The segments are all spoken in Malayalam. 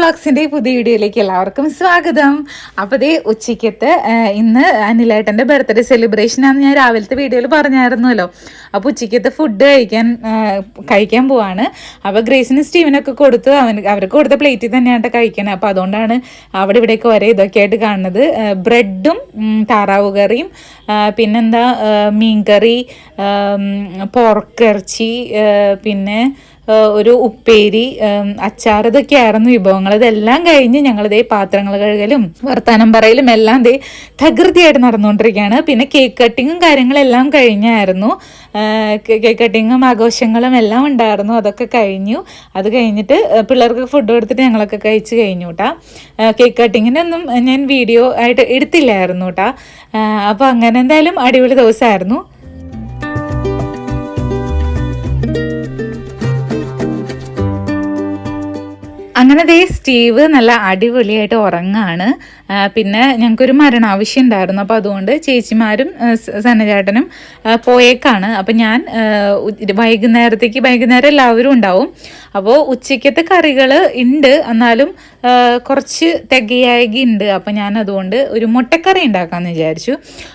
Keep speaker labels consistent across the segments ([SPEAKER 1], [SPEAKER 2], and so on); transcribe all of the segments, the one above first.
[SPEAKER 1] വ്ളോഗ്സിന്റെ പുതിയ വീഡിയോയിലേക്ക് എല്ലാവർക്കും സ്വാഗതം. അപ്പോൾ ദേ ഉച്ചയ്ക്കത്തെ ഇന്ന് അനിലേട്ടന്റെ ബർത്ത്ഡേ സെലിബ്രേഷൻ ആണ് ഞാൻ രാവിലത്തെ വീഡിയോയിൽ പറഞ്ഞായിരുന്നല്ലോ. അപ്പോൾ ഉച്ചയ്ക്കത്തെ ഫുഡ് കഴിക്കാൻ കഴിക്കാൻ പോവാണ്. അപ്പോൾ ഗ്രേസിന് സ്റ്റീവിനൊക്കെ കൊടുത്തു. അവന് അവർക്ക് കൊടുത്ത പ്ലേറ്റിൽ തന്നെയാണ് കഴിക്കണേ. അപ്പോൾ അതുകൊണ്ടാണ് അവിടെ ഇവിടെയൊക്കെ ഒരേ ഇതൊക്കെ ആയിട്ട് കാണുന്നത്. ബ്രെഡും താറാവ് കറിയും പിന്നെന്താ മീൻകറി പോർക്കിറച്ചി പിന്നെ ഒരു ഉപ്പേരി അച്ചാർ ഇതൊക്കെ ആയിരുന്നു വിഭവങ്ങൾ. ഇതെല്ലാം കഴിഞ്ഞ് ഞങ്ങളിതേ പാത്രങ്ങൾ കഴുകലും വർത്താനം പറയലും എല്ലാം ദേ തകൃതിയായിട്ട് നടന്നുകൊണ്ടിരിക്കുകയാണ്. പിന്നെ കേക്ക് കട്ടിങ്ങും കാര്യങ്ങളെല്ലാം കഴിഞ്ഞായിരുന്നു. കേക്ക് കട്ടിങ്ങും ആഘോഷങ്ങളും എല്ലാം ഉണ്ടായിരുന്നു. അതൊക്കെ കഴിഞ്ഞു. അത് കഴിഞ്ഞിട്ട് പിള്ളേർക്ക് ഫുഡ് കൊടുത്തിട്ട് ഞങ്ങളൊക്കെ കഴിച്ച് കഴിഞ്ഞു കേട്ടാ കേക്ക് കട്ടിങ്ങിനൊന്നും ഞാൻ വീഡിയോ ആയിട്ട് എടുത്തില്ലായിരുന്നു കേട്ടാ അപ്പോൾ അങ്ങനെ എന്തായാലും അടിപൊളി ദിവസമായിരുന്നു. അങ്ങനെ ദേ സ്റ്റീവ് നല്ല അടിപൊളിയായിട്ട് ഉറങ്ങാണ്. പിന്നെ ഞങ്ങൾക്കൊരു മരണാവശ്യം ഉണ്ടായിരുന്നു അപ്പോൾ അതുകൊണ്ട് ചേച്ചിമാരും സനചേട്ടനും പോയേക്കാണ്. അപ്പം ഞാൻ വൈകുന്നേരത്തേക്ക് വൈകുന്നേരം എല്ലാവരും ഉണ്ടാവും. അപ്പോൾ ഉച്ചയ്ക്കത്തെ കറികൾ ഉണ്ട്. എന്നാലും കുറച്ച് തികയായി ഉണ്ട്. അപ്പോൾ ഞാൻ അതുകൊണ്ട് ഒരു മുട്ടക്കറി ഉണ്ടാക്കാമെന്ന് വിചാരിച്ചു.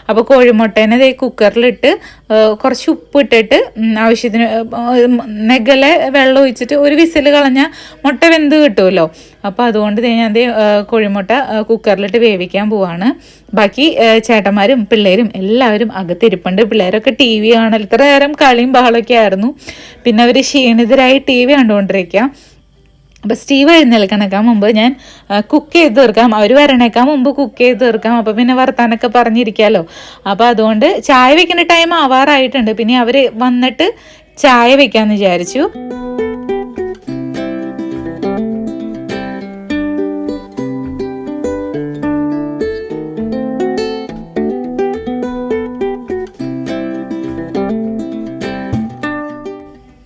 [SPEAKER 1] അപ്പോൾ കോഴിമുട്ടേനെ ദേ കുക്കറിലിട്ട് കുറച്ച് ഉപ്പിട്ടിട്ട് ആവശ്യത്തിന് നെഗലെ വെള്ളം ഒഴിച്ചിട്ട് ഒരു വിസിൽ കളഞ്ഞാൽ മുട്ട വെന്ത് കിട്ടുമല്ലോ. അപ്പോൾ അതുകൊണ്ട് ഞാൻ ആ, കോഴിമുട്ട കുക്കറിലിട്ട് വേവിക്കാൻ പോവാണ്. ബാക്കി ചേട്ടന്മാരും പിള്ളേരും എല്ലാവരും അകത്തിരിപ്പുണ്ട്. പിള്ളേരൊക്കെ ടി വി കാണൽ ഇത്ര നേരം കളിയും ബഹളമൊക്കെ ആയിരുന്നു. പിന്നെ അവർ ക്ഷീണിതരായി ടി വി കണ്ടുകൊണ്ടിരിക്കുക അപ്പോൾ സ്റ്റീവ് എഴുന്നേൽക്കണേക്കാൻ മുമ്പ് ഞാൻ കുക്ക് ചെയ്ത് തീർക്കാം. അവർ വരണേക്കാൻ മുമ്പ് കുക്ക് ചെയ്ത് തീർക്കാം. അപ്പോൾ പിന്നെ വർത്താനൊക്കെ പറഞ്ഞിരിക്കാമല്ലോ അപ്പോൾ അതുകൊണ്ട് ചായ വെക്കുന്ന ടൈം ആവാറായിട്ടുണ്ട്. പിന്നെ അവർ വന്നിട്ട് ചായ വെക്കാമെന്ന് വിചാരിച്ചു.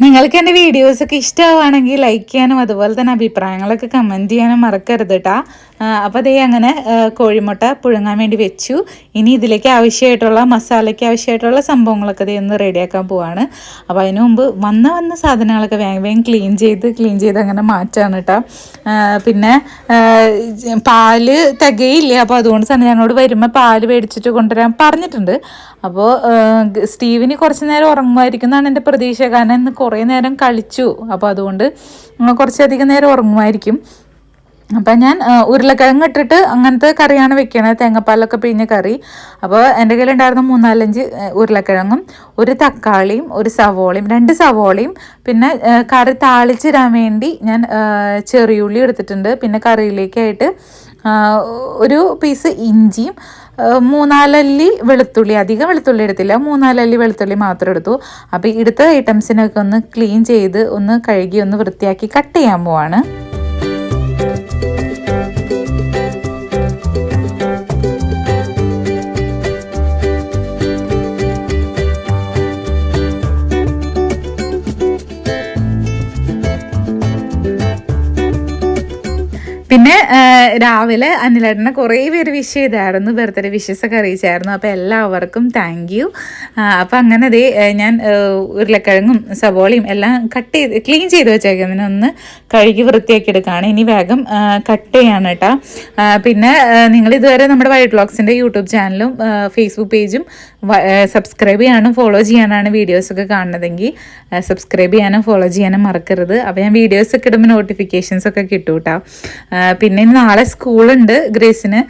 [SPEAKER 1] നിങ്ങൾക്ക് എന്റെ വീഡിയോസൊക്കെ ഇഷ്ടമാവുകയാണെങ്കിൽ ലൈക്ക് ചെയ്യാനും അതുപോലെ തന്നെ അഭിപ്രായങ്ങളൊക്കെ കമന്റ് ചെയ്യാനും മറക്കരുത് കേട്ടാ അപ്പോൾ അതേ അങ്ങനെ കോഴിമുട്ട പുഴുങ്ങാൻ വേണ്ടി വെച്ചു. ഇനി ഇതിലേക്ക് ആവശ്യമായിട്ടുള്ള മസാലയ്ക്ക് ആവശ്യമായിട്ടുള്ള സംഭവങ്ങളൊക്കെ ഇതേ ഒന്ന് റെഡിയാക്കാൻ പോവാണ്. അപ്പോൾ അതിനു മുമ്പ് വന്ന വന്ന സാധനങ്ങളൊക്കെ വേഗം വേഗം ക്ലീൻ ചെയ്ത് ക്ലീൻ ചെയ്ത് അങ്ങനെ മാറ്റാണ് കേട്ടോ പിന്നെ പാൽ തികയില്ല? അപ്പോൾ അതുകൊണ്ട് തന്നെ ഞങ്ങളോട് വരുമ്പോൾ പാൽ മേടിച്ചിട്ട് കൊണ്ടുവരാൻ പറഞ്ഞിട്ടുണ്ട്. അപ്പോൾ സ്റ്റീവിന് കുറച്ച് നേരം ഉറങ്ങുമായിരിക്കും എന്നാണ് എന്റെ പ്രതീക്ഷ. കാരണം ഇന്ന് കുറേ നേരം കളിച്ചു. അപ്പോൾ അതുകൊണ്ട് കുറച്ചധികം നേരം ഉറങ്ങുമായിരിക്കും. അപ്പം ഞാൻ ഉരുളക്കിഴങ്ങ് ഇട്ടിട്ട് അങ്ങനത്തെ കറിയാണ് വെക്കണത്. തേങ്ങാപ്പാലൊക്കെ പിഴിഞ്ഞ കറി. അപ്പോൾ എന്റെ കയ്യിലുണ്ടായിരുന്ന മൂന്നാലഞ്ച് ഉരുളക്കിഴങ്ങും ഒരു തക്കാളിയും ഒരു സവോളയും രണ്ട് സവോളയും പിന്നെ കറി താളിച്ചിടാൻ വേണ്ടി ഞാൻ ചെറിയ ചെറിയുള്ളി എടുത്തിട്ടുണ്ട്. പിന്നെ കറിയിലേക്കായിട്ട് ഒരു പീസ് ഇഞ്ചിയും മൂന്നാലല്ലി വെളുത്തുള്ളി അധികം വെളുത്തുള്ളി എടുത്തില്ല. മൂന്നാലല്ലി വെളുത്തുള്ളി മാത്രം എടുത്തു. അപ്പോൾ എടുത്ത ഐറ്റംസിനൊക്കെ ഒന്ന് ക്ലീൻ ചെയ്ത് ഒന്ന് കഴുകി ഒന്ന് വൃത്തിയാക്കി കട്ട് ചെയ്യാൻ പോവാണ്. പിന്നെ രാവിലെ അനിലേട്ടനെ കുറേ പേര് വിഷ് ചെയ്തായിരുന്നു. ബർത്ത്ഡേ വിഷസ് ഒക്കെ അറിയിച്ചായിരുന്നു. അപ്പോൾ എല്ലാവർക്കും താങ്ക് യു അപ്പം അങ്ങനെ ദേ ഞാൻ ഉരുളക്കിഴങ്ങും സവോളയും എല്ലാം കട്ട് ചെയ്ത് ക്ലീൻ ചെയ്ത് വെച്ചേക്കുന്നതിന് ഒന്ന് കഴുകി വൃത്തിയാക്കി എടുക്കുകയാണ് ഇനി വേഗം കട്ട് ചെയ്യാണ് കേട്ടോ പിന്നെ നിങ്ങൾ ഇതുവരെ നമ്മുടെ വൈറ്റ് ബ്ലോഗ്സിന്റെ യൂട്യൂബ് ചാനലും ഫേസ്ബുക്ക് പേജും സബ്സ്ക്രൈബ് ചെയ്യാനും ഫോളോ ചെയ്യാനാണ് വീഡിയോസൊക്കെ കാണുന്നതെങ്കിൽ സബ്സ്ക്രൈബ് ചെയ്യാനും ഫോളോ ചെയ്യാനും മറക്കരുത്. അപ്പോൾ ഞാൻ വീഡിയോസൊക്കെ ഇടുമ്പോൾ നോട്ടിഫിക്കേഷൻസ് ഒക്കെ കിട്ടും കേട്ടോ പിന്നെ നാളെ സ്കൂളുണ്ട് ഗ്രേസിന്.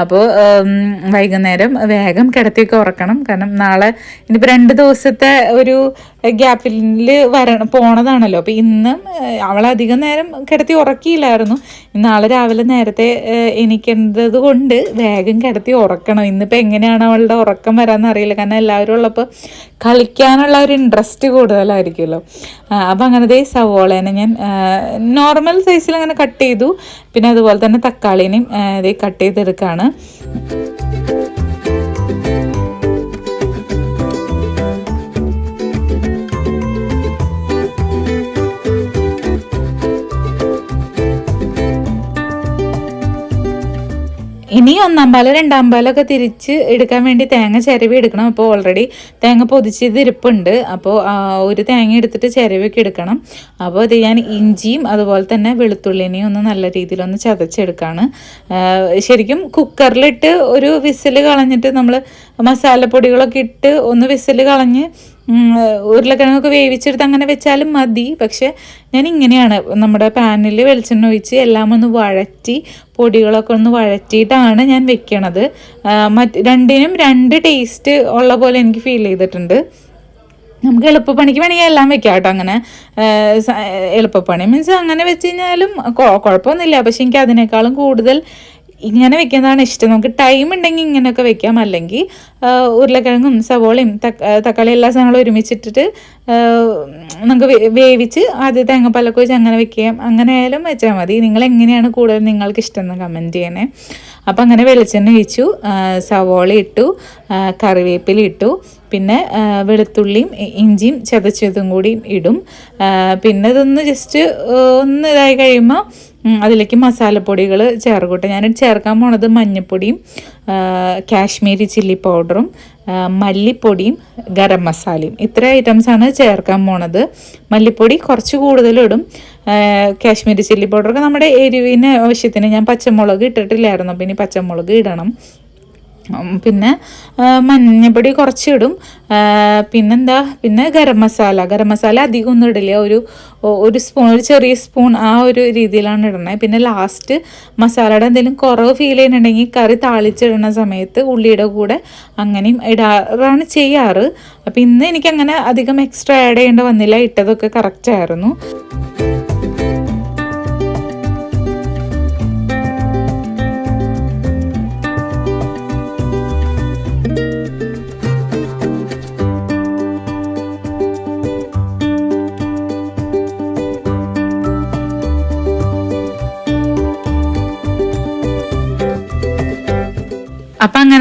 [SPEAKER 1] അപ്പോൾ വൈകുന്നേരം വേഗം കിടത്തിയൊക്കെ ഉറക്കണം. കാരണം നാളെ ഇനിയിപ്പോൾ രണ്ട് ദിവസത്തെ ഒരു ഗ്യാപ്പിൽ വരണം പോണതാണല്ലോ. അപ്പോൾ ഇന്നും അവളധികം നേരം കിടത്തി ഉറക്കിയില്ലായിരുന്നു. ഇന്നാളെ നാളെ രാവിലെ നേരത്തെ എനിക്കേണ്ടത് കൊണ്ട് വേഗം കിടത്തി ഉറക്കണം. ഇന്നിപ്പോൾ എങ്ങനെയാണ് അവളുടെ ഉറക്കം വരാമെന്ന് അറിയില്ല. കാരണം എല്ലാവരും ഉള്ളപ്പോൾ കളിക്കാനുള്ള ഒരു ഇൻട്രസ്റ്റ് കൂടുതലായിരിക്കുമല്ലോ. അപ്പം അങ്ങനത്തെ സവോളേനെ ഞാൻ നോർമൽ സൈസിൽ അങ്ങനെ കട്ട് ചെയ്തു. പിന്നെ അതുപോലെ തന്നെ തക്കാളീനെയും ഇത് കട്ട് ചെയ്തെടുക്കുകയാണ് ഇനി ഒന്നാം പാൽ രണ്ടാം പാലൊക്കെ തിരിച്ച് എടുക്കാൻ വേണ്ടി തേങ്ങ ചിരവി എടുക്കണം. അപ്പോൾ ഓൾറെഡി തേങ്ങ പൊതിച്ചത് ഇരിപ്പുണ്ട്. അപ്പോൾ ഒരു തേങ്ങ എടുത്തിട്ട് ചിരവിയൊക്കെ എടുക്കണം. അപ്പോൾ ഇത് ഞാൻ ഇഞ്ചിയും അതുപോലെ തന്നെ വെളുത്തുള്ളിനെയും ഒന്ന് നല്ല രീതിയിലൊന്ന് ചതച്ചെടുക്കുകയാണ് ശരിക്കും കുക്കറിലിട്ട് ഒരു വിസിൽ കളഞ്ഞിട്ട് നമ്മൾ മസാലപ്പൊടികളൊക്കെ ഇട്ട് ഒന്ന് വിസിൽ കളഞ്ഞ് ഉരുളക്കിഴങ്ങൊക്കെ വേവിച്ചെടുത്ത് അങ്ങനെ വെച്ചാലും മതി. പക്ഷെ ഞാൻ ഇങ്ങനെയാണ് നമ്മുടെ പാനിൽ വെളിച്ചെണ്ണ ഒഴിച്ച് എല്ലാം ഒന്ന് വഴറ്റി പൊടികളൊക്കെ ഒന്ന് വഴറ്റിയിട്ടാണ് ഞാൻ വെക്കണത്. മറ്റ് രണ്ടിനും രണ്ട് ടേസ്റ്റ് ഉള്ള പോലെ എനിക്ക് ഫീൽ ചെയ്തിട്ടുണ്ട്. നമുക്ക് എളുപ്പപ്പണിക്ക് വേണമെങ്കിൽ എല്ലാം വെക്കാം കേട്ടോ അങ്ങനെ. എളുപ്പപ്പണി മീൻസ് അങ്ങനെ വെച്ച് കഴിഞ്ഞാലും കുഴപ്പമൊന്നുമില്ല. പക്ഷെ എനിക്ക് അതിനേക്കാളും കൂടുതൽ ഇങ്ങനെ വെക്കുന്നതാണ് ഇഷ്ടം. നമുക്ക് ടൈം ഉണ്ടെങ്കിൽ ഇങ്ങനെയൊക്കെ വെക്കാം. അല്ലെങ്കിൽ ഉരുളക്കിഴങ്ങും സവോളയും തക്കാളി എല്ലാ സാധനങ്ങളും ഒരുമിച്ചിട്ടിട്ട് നമുക്ക് വേവിച്ച് ആദ്യം തേങ്ങാപ്പാലൊക്കെ വെച്ച് അങ്ങനെ വെക്കാം. അങ്ങനെ ആയാലും വെച്ചാൽ മതി. നിങ്ങൾ എങ്ങനെയാണ് കൂടുതൽ നിങ്ങൾക്ക് ഇഷ്ടം എന്ന് കമന്റ് ചെയ്യണേ. അപ്പം അങ്ങനെ വെളിച്ചെണ്ണ ആ, സവോള ഇട്ടു. കറിവേപ്പില ഇട്ടു. പിന്നെ വെളുത്തുള്ളിയും ഇഞ്ചിയും ചതച്ചതും കൂടി ഇടും. പിന്നെ ഇതൊന്ന് ജസ്റ്റ് ഒന്ന് ഇതായി കഴിയുമ്പോൾ അതിലേക്ക് മസാലപ്പൊടികൾ ചേർക്കട്ടെ. ഞാൻ ചേർക്കാൻ പോണത് മഞ്ഞൾപ്പൊടിയും കാശ്മീരി ചില്ലി പൗഡറും മല്ലിപ്പൊടിയും ഗരം മസാലയും. ഇത്ര ഐറ്റംസാണ് ചേർക്കാൻ പോണത്. മല്ലിപ്പൊടി കുറച്ച് കൂടുതലിടും. കാശ്മീരി ചില്ലി പൗഡറൊക്കെ നമ്മുടെ എരിവിന് ആവശ്യത്തിന്. ഞാൻ പച്ചമുളക് ഇട്ടിട്ടില്ലായിരുന്നു അപ്പം ഇനി പച്ചമുളക് ഇടണം. പിന്നെ മഞ്ഞപ്പൊടി കുറച്ചിടും. പിന്നെന്താ? പിന്നെ ഗരം മസാല. ഗരം മസാല അധികം ഒന്നും ഇടില്ല ഒരു ഒരു സ്പൂൺ ഒരു ചെറിയ സ്പൂൺ ആ ഒരു രീതിയിലാണ് ഇടണേ. പിന്നെ ലാസ്റ്റ് മസാലയുടെ എന്തെങ്കിലും കുറവ് ഫീൽ ചെയ്യുന്നുണ്ടെങ്കിൽ കറി താളിച്ചിടുന്ന സമയത്ത് ഉള്ളിയുടെ കൂടെ അങ്ങനെയും ഇടാറാണ് ചെയ്യാറ്. അപ്പം ഇന്ന് എനിക്കങ്ങനെ അധികം എക്സ്ട്രാ ആഡ് ചെയ്യേണ്ട വന്നില്ല. ഇട്ടതൊക്കെ കറക്റ്റ്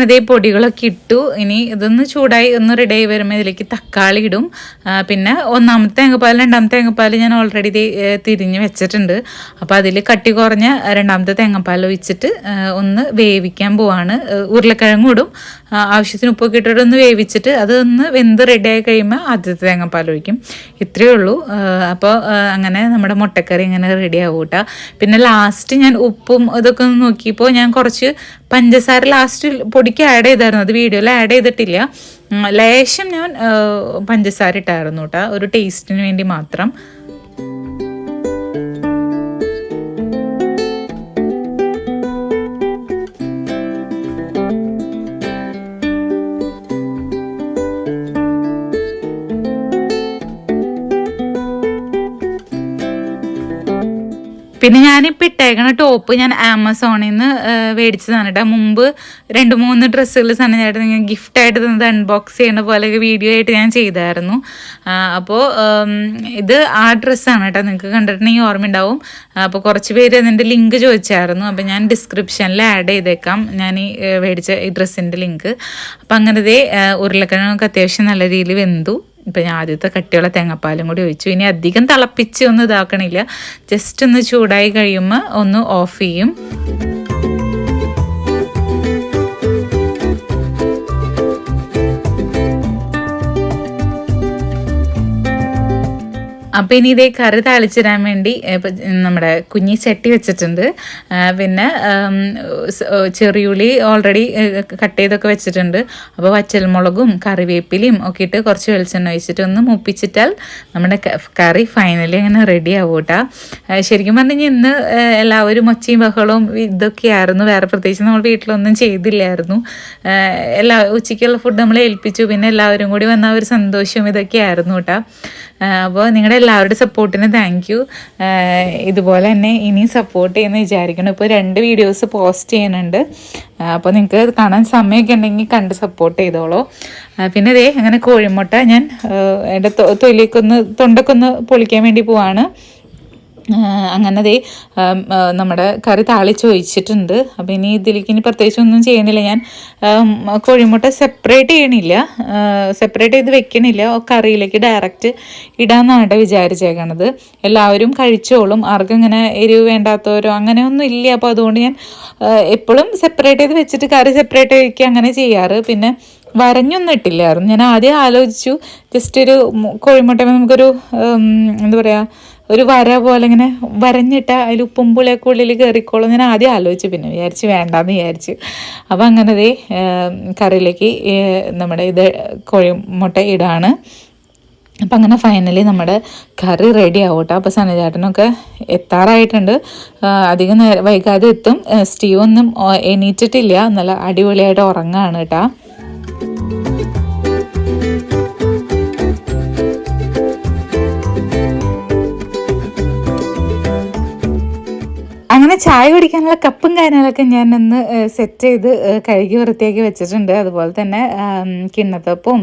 [SPEAKER 1] ദേ പൊടികളൊക്കെ ഇട്ടു. ഇനി ഇതൊന്ന് ചൂടായി ഒന്ന് റെഡി ആയി വരുമ്പോൾ ഇതിലേക്ക് തക്കാളി ഇടും. പിന്നെ ഒന്നാമത്തെ തേങ്ങപ്പാൽ രണ്ടാമത്തെ തേങ്ങപ്പാൽ ഞാൻ ഓൾറെഡി തിരിഞ്ഞ് വെച്ചിട്ടുണ്ട്. അപ്പോൾ അതിൽ കട്ടി കുറഞ്ഞ രണ്ടാമത്തെ തേങ്ങപ്പാൽ ഒഴിച്ചിട്ട് ഒന്ന് വേവിക്കാൻ പോവാണ്. ഉരുളക്കിഴങ്ങ് ഇടും. ആവശ്യത്തിന് ഉപ്പൊക്കെ ഇട്ടിട്ട് ഒന്ന് വേവിച്ചിട്ട് അത് ഒന്ന് വെന്ത് റെഡി ആയി കഴിയുമ്പോൾ ആദ്യത്തെ തേങ്ങപ്പാൽ ഒഴിക്കും. ഇത്രയേ ഉള്ളൂ. അപ്പോൾ അങ്ങനെ നമ്മുടെ മുട്ടക്കറി ഇങ്ങനെ റെഡി ആവും കേട്ടോ പിന്നെ ലാസ്റ്റ് ഞാൻ ഉപ്പും ഇതൊക്കെ ഒന്ന് നോക്കിയപ്പോൾ ഞാൻ കുറച്ച് പഞ്ചസാര ലാസ്റ്റ് പൊടിക്ക് ആഡ് ചെയ്തായിരുന്നു. അത് വീഡിയോയിൽ ആഡ് ചെയ്തിട്ടില്ല. ലേശം ഞാൻ പഞ്ചസാര ഇട്ടായിരുന്നു കേട്ടോ ഒരു ടേസ്റ്റിന് വേണ്ടി മാത്രം. പിന്നെ ഞാനിപ്പോൾ ഇട്ടേക്കണ ടോപ്പ് ഞാൻ ആമസോണിൽ നിന്ന് മേടിച്ചതാണ് കേട്ടോ മുമ്പ് രണ്ട് മൂന്ന് ഡ്രസ്സുകൾ സണ്ണചേട്ടൻ ഞാൻ ഗിഫ്റ്റായിട്ട് തന്നത് അൺബോക്സ് ചെയ്യുന്ന പോലെ വീഡിയോ ആയിട്ട് ഞാൻ ചെയ്തായിരുന്നു. അപ്പോൾ ഇത് ആ ഡ്രസ്സാണ് കേട്ടോ നിങ്ങൾക്ക് കണ്ടിട്ടുണ്ടെങ്കിൽ ഓർമ്മ ഉണ്ടാവും അപ്പോൾ കുറച്ച് പേര് അതിന്റെ ലിങ്ക് ചോദിച്ചായിരുന്നു. അപ്പോൾ ഞാൻ ഡിസ്ക്രിപ്ഷനിൽ ആഡ് ചെയ്തേക്കാം. ഞാൻ ഈ മേടിച്ച ഈ ഡ്രസ്സിന്റെ ലിങ്ക് അപ്പം അങ്ങനത്തെ ഉരുളക്കിഴങ്ങൊക്കെ അത്യാവശ്യം നല്ല രീതിയിൽ വെന്തു. ഇപ്പം ഞാൻ ആദ്യത്തെ കട്ടിയുള്ള തേങ്ങാപ്പാലും കൂടി ഒഴിച്ചു. ഇനി അധികം തിളപ്പിച്ച് ഒന്നും ഇതാക്കണില്ല. ജസ്റ്റ് ഒന്ന് ചൂടായി കഴിയുമ്പോൾ ഒന്ന് ഓഫ് ചെയ്യും. അപ്പം ഇനി ഇതേ കറി താളിച്ചിടാൻ വേണ്ടി നമ്മുടെ കുഞ്ഞി ചട്ടി വെച്ചിട്ടുണ്ട്. പിന്നെ ചെറിയുള്ളി ഓൾറെഡി കട്ട് ചെയ്തൊക്കെ വെച്ചിട്ടുണ്ട്. അപ്പോൾ വച്ചൽമുളകും കറിവേപ്പിലയും ഒക്കെ ഇട്ട് കുറച്ച് വെളിച്ചെണ്ണ ഒഴിച്ചിട്ട് ഒന്ന് മുപ്പിച്ചിട്ടാൽ നമ്മുടെ കറി ഫൈനലി അങ്ങനെ റെഡി ആവും കേട്ടോ ശരിക്കും പറഞ്ഞു ഇന്ന് എല്ലാവരും ഒച്ചയും ബഹളവും ഇതൊക്കെയായിരുന്നു. വേറെ പ്രത്യേകിച്ച് നമ്മൾ വീട്ടിലൊന്നും ചെയ്തില്ലായിരുന്നു. എല്ലാ ഉച്ചയ്ക്കുള്ള ഫുഡ് നമ്മൾ ഏൽപ്പിച്ചു പിന്നെ എല്ലാവരും കൂടി വന്ന ഒരു സന്തോഷവും ഇതൊക്കെയായിരുന്നു കേട്ടോ. അപ്പോൾ നിങ്ങളുടെ എല്ലാവരുടെ സപ്പോർട്ടിന് താങ്ക് യു ഇതുപോലെ തന്നെ ഇനിയും സപ്പോർട്ട് ചെയ്യുന്ന വിചാരിക്കണം ഇപ്പോൾ രണ്ട് വീഡിയോസ് പോസ്റ്റ് ചെയ്യുന്നുണ്ട്. അപ്പോൾ നിങ്ങൾക്ക് കാണാൻ സമയമൊക്കെ ഉണ്ടെങ്കിൽ കണ്ട് സപ്പോർട്ട് ചെയ്തോളൂ. പിന്നെ ദേ അങ്ങനെ കോഴിമുട്ട ഞാൻ എന്റെ തൊലിക്കൊന്ന് തൊണ്ടക്കൊന്ന് പൊളിക്കാൻ വേണ്ടി പോവാണ്. അങ്ങനെ ദേ നമ്മുടെ കറി താളിച്ച് ഒഴിച്ചിട്ടുണ്ട് അപ്പം ഇനി ഇതിലേക്ക് ഇനി പ്രത്യേകിച്ച് ഒന്നും ചെയ്യണില്ല. ഞാൻ കോഴിമുട്ട സെപ്പറേറ്റ് ചെയ്യണില്ല. സെപ്പറേറ്റ് ചെയ്ത് വെക്കണില്ല. കറിയിലേക്ക് ഡയറക്റ്റ് ഇടാമെന്നാണ് കേട്ടോ വിചാരിച്ചേക്കണത്. എല്ലാവരും കഴിച്ചോളും. ആർക്കും ഇങ്ങനെ എരിവ് വേണ്ടാത്തവരോ അങ്ങനെയൊന്നും ഇല്ല. അപ്പോൾ അതുകൊണ്ട് ഞാൻ എപ്പോഴും സെപ്പറേറ്റ് ചെയ്ത് വെച്ചിട്ട് കറി സെപ്പറേറ്റ് വയ്ക്കുക അങ്ങനെ ചെയ്യാറ്. പിന്നെ വരഞ്ഞൊന്നും ഇട്ടില്ലായിരുന്നു. ഞാൻ ആദ്യം ആലോചിച്ചു. ജസ്റ്റ് ഒരു കോഴിമുട്ട നമുക്കൊരു എന്താ പറയുക ഒരു വര പോലെ ഇങ്ങനെ വരഞ്ഞിട്ട് അതിൽ ഉപ്പും പുളിയൊക്കെ ഉള്ളിൽ കയറിക്കോളും ഞാൻ ആദ്യം ആലോചിച്ച് പിന്നെ വിചാരിച്ച് വേണ്ടാന്ന് വിചാരിച്ച്. അപ്പം അങ്ങനെ ദേ കറിയിലേക്ക് നമ്മുടെ ഇത് കോഴിമുട്ട ഇടാണ്. അപ്പം അങ്ങനെ ഫൈനലി നമ്മുടെ കറി റെഡി ആവും കേട്ടോ അപ്പോൾ സനചേട്ടനൊക്കെ എത്താറായിട്ടുണ്ട് അധികം നേരം വൈകാതെ എത്തും. സ്റ്റീവൊന്നും എണീറ്റിട്ടില്ല. നല്ല അടിപൊളിയായിട്ട് ഉറങ്ങാണ് കേട്ടോ. അങ്ങനെ ചായ കുടിക്കാനുള്ള കപ്പും കാര്യങ്ങളൊക്കെ ഞാൻ ഒന്ന് സെറ്റ് ചെയ്ത് കഴുകി വൃത്തിയാക്കി വെച്ചിട്ടുണ്ട്. അതുപോലെ തന്നെ കിണ്ണത്തപ്പവും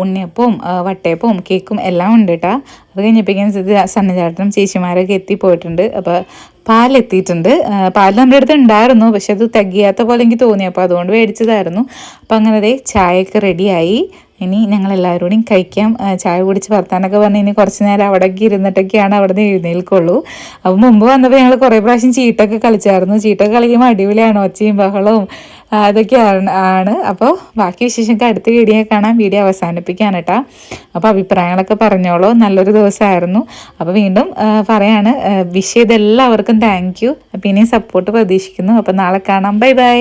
[SPEAKER 1] ഉണ്ണിയപ്പവും വട്ടയപ്പവും കേക്കും എല്ലാം ഉണ്ട് കേട്ടോ അത് കഴിഞ്ഞപ്പോഴേക്കും സണ്ണിചാട്ടനും ചേച്ചിമാരൊക്കെ എത്തിപ്പോയിട്ടുണ്ട്. അപ്പോൾ പാലെത്തിയിട്ടുണ്ട്. പാൽ നമ്മുടെ അടുത്ത് ഉണ്ടായിരുന്നു. പക്ഷെ അത് തികയാത്ത പോലെ എനിക്ക് തോന്നി. അപ്പോൾ അതുകൊണ്ട് മേടിച്ചതായിരുന്നു. അപ്പോൾ അങ്ങനെ ചായയൊക്കെ റെഡിയായി ഇനി ഞങ്ങൾ എല്ലാവരും കൂടിയും കഴിക്കാം ചായ കുടിച്ച് വർത്താനൊക്കെ പറഞ്ഞ് ഇനി കുറച്ച് നേരം അവിടേക്ക് ഇരുന്നിട്ടൊക്കെയാണ് അവിടെ എഴുന്നേൽക്കുള്ളൂ. അപ്പോൾ മുമ്പ് വന്നപ്പോൾ ഞങ്ങൾ കുറേ പ്രാവശ്യം ചീട്ടൊക്കെ കളിച്ചായിരുന്നു. ചീട്ടൊക്കെ കളിക്കുമ്പോൾ അടിപൊളിയാണ്. ഒച്ചയും ബഹളവും അതൊക്കെയാണ് ആണ്. അപ്പോൾ ബാക്കി വിശേഷം അടുത്ത വീഡിയോ കാണാം. വീഡിയോ അവസാനിപ്പിക്കാൻ കേട്ടോ. അപ്പോൾ അഭിപ്രായങ്ങളൊക്കെ പറഞ്ഞോളൂ. നല്ലൊരു ദിവസമായിരുന്നു. അപ്പോൾ വീണ്ടും പറയാണ് വിഷ് ചെയ്തെല്ലാവർക്കും താങ്ക് യു അപ്പോൾ ഇനിയും സപ്പോർട്ട് പ്രതീക്ഷിക്കുന്നു. അപ്പോൾ നാളെ കാണാം. Bye bye